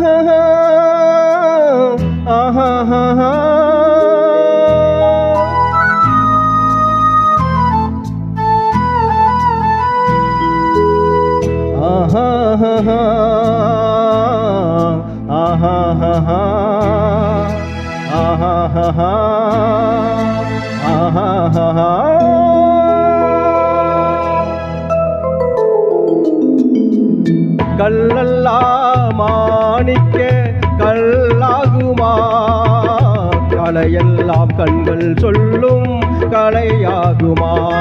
ha ha ha கல்லல்லா மாணிக்க கல்லாகுமா? கலையெல்லாம் கண்கள் சொல்லும் கலையாகுமா?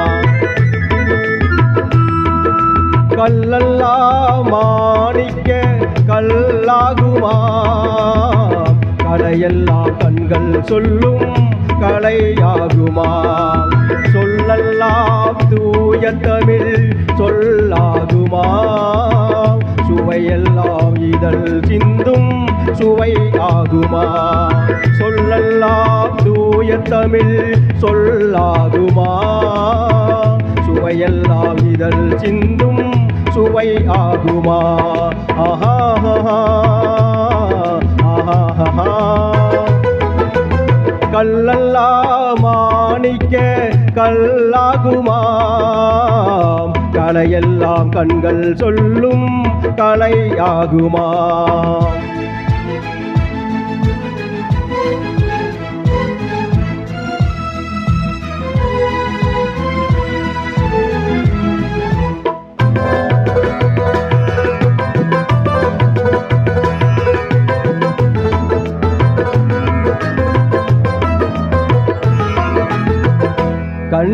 கல்லல்லா மாணிக்க கல்லாகுமா? கலையெல்லாம் கண்கள் சொல்லும் கலையாகுமா? சொல்லல்லாம் தூய தமிழ் சொல்லாகுமா? சுவையெல்லாம் இதழ் சிந்தும் சுவை ஆகுமா சொல்லெல்லாம் தூய தமிழ் சொல்லாகுமா? சுவையெல்லாம் இதழ் சிந்தும் சுவை ஆகுமா ஆஹா. கல்லல்லா மாணிக்க கல்லாகுமாம். கலையெல்லாம் கண்கள் சொல்லும் கலையாகுமாம்.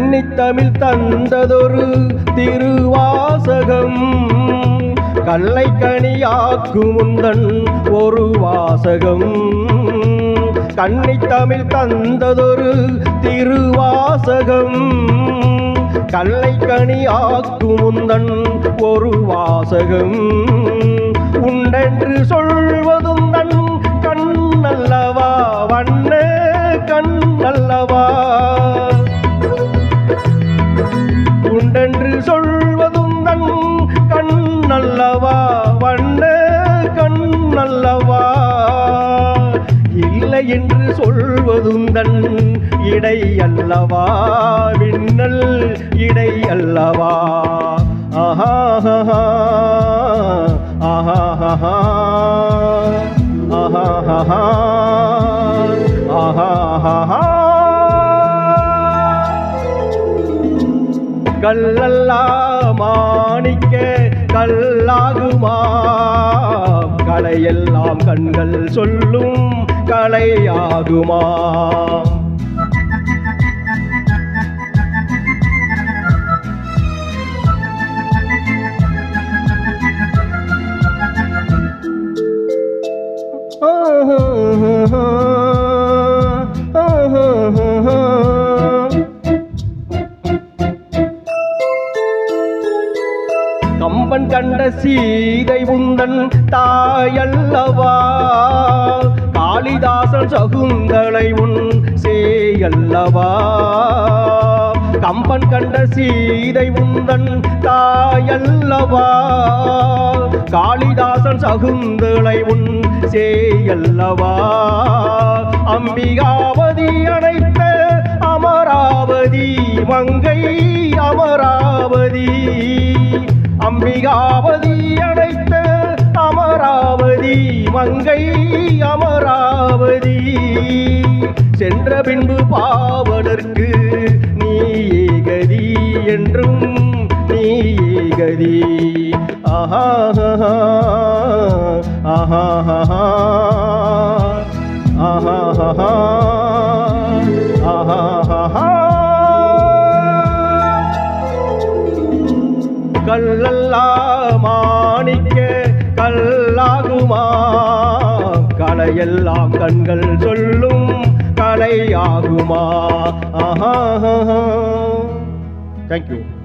கலையாகுமா தமிழ் தந்ததொரு திருவாசகம். கல்லை கனியாக்கும் முந்தன் ஒரு வாசகம். கன்னித்தமிழ் தந்ததொரு திருவாசகம். கல்லை கனியாக்கும் முந்தன் ஒரு வாசகம். உண்ட இல்லை என்று சொல்வதுந்தன் இடை அல்லவா விண்ணல் இடை அல்லவா ஆஹா ஆஹா ஆஹா ஆஹா ஆஹா கல்லல்லா மாணிக்க கல்லாகுமா கலையெல்லாம் கண்கள் சொல்லும் கலையாகுமா? கம்பன் கண்ட சீதை உந்தன் தாயல்லவா? காளிதாசன் சகுந்தலை உன் சேயல்லவா? கம்பன் கண்ட சீதை உந்தன் தாயல்லவா? காளிதாசன் சகுந்தலை உன் சேயல்லவா? அம்பிகாவதி அணைத்த அமராவதி மங்கை அமராவதி அம்பிகாவதி மங்கை அமராவதி சென்ற பின்பு பாவலர்க்கு நீயே கதி என்றும் நீயே கதி ஆஹா ஆஹா ஆஹா ஆஹா கல்லல்லா கலையெல்லாம் கண்கள் சொல்லும் கலையாகுமா? ஆஹா தேங்க்யூ